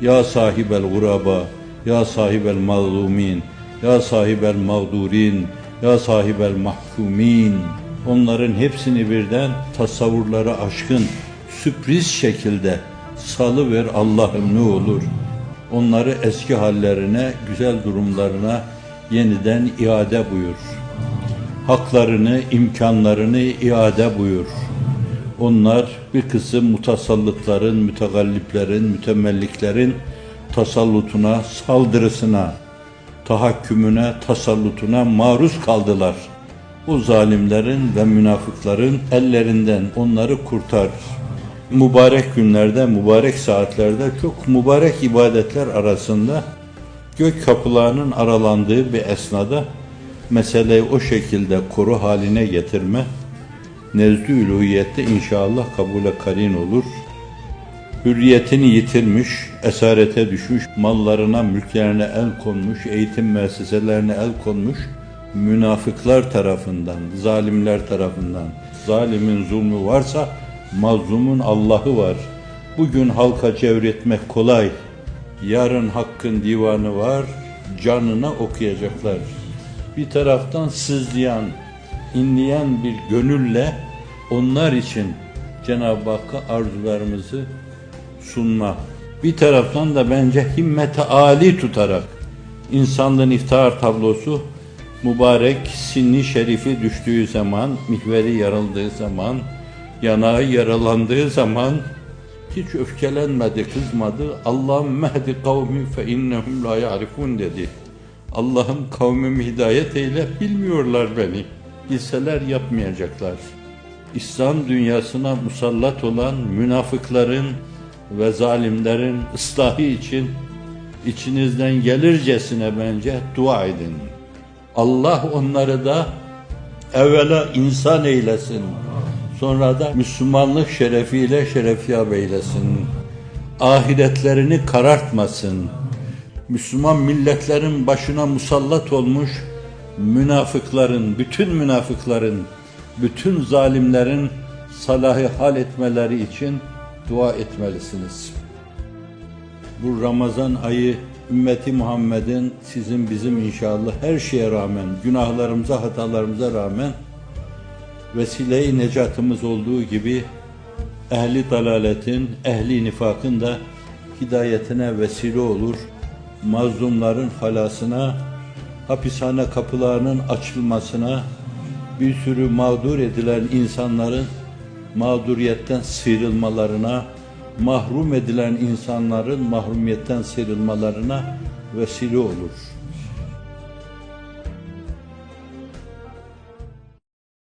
Ya sahibel guraba, ya sahibel mazlumin, ya sahibel mağdurin, ya sahibel mahkumin. Onların hepsini birden tasavvurları aşkın, sürpriz şekilde salıver Allah'ım ne olur. Onları eski hallerine, güzel durumlarına yeniden iade buyur. Haklarını, imkanlarını iade buyur. Onlar bir kısım mutasallıtların, mütegalliplerin, mütemelliklerin tasallutuna, saldırısına, tahakkümüne, tasallutuna maruz kaldılar. O zalimlerin ve münafıkların ellerinden onları kurtar. Mübarek günlerde, mübarek saatlerde çok mübarek ibadetler arasında gök kapılarının aralandığı bir esnada meseleyi o şekilde koru haline getirme nezdü üluhiyette inşallah kabule karin olur. Hürriyetini yitirmiş, esarete düşmüş, mallarına, mülklerine el konmuş, eğitim müesseselerine el konmuş, münafıklar tarafından, zalimler tarafından, zalimin zulmü varsa mazlumun Allah'ı var. Bugün halka cevretmek kolay, yarın hakkın divanı var, canına okuyacaklar. Bir taraftan sızlayan, inleyen bir gönülle onlar için Cenab-ı Hakk'a arzularımızı sunma. Bir taraftan da bence himmete âli tutarak insanlığın iftihar tablosu mübarek sinni şerifi düştüğü zaman, mihveri yarıldığı zaman, yanağı yaralandığı zaman hiç öfkelenmedi, kızmadı. Allah'ım mehdi kavmi fe innehum la ya'rifun dedi. Allah'ım kavmimi hidayet eyle, bilmiyorlar beni. Bilseler yapmayacaklar. İslam dünyasına musallat olan münafıkların ve zalimlerin ıslahı için içinizden gelircesine bence dua edin. Allah onları da evvela insan eylesin. Sonra da Müslümanlık şerefiyle şerefyab eylesin. Ahiretlerini karartmasın. Müslüman milletlerin başına musallat olmuş münafıkların, bütün münafıkların, bütün zalimlerin salahı hal etmeleri için dua etmelisiniz. Bu Ramazan ayı ümmeti Muhammed'in sizin bizim inşallah her şeye rağmen, günahlarımıza, hatalarımıza rağmen vesile-i necatımız olduğu gibi ehli dalaletin, ehli nifakın da hidayetine vesile olur. Mazlumların halasına, hapishane kapılarının açılmasına, bir sürü mağdur edilen insanların mağduriyetten sıyrılmalarına, mahrum edilen insanların mahrumiyetten sıyrılmalarına vesile olur.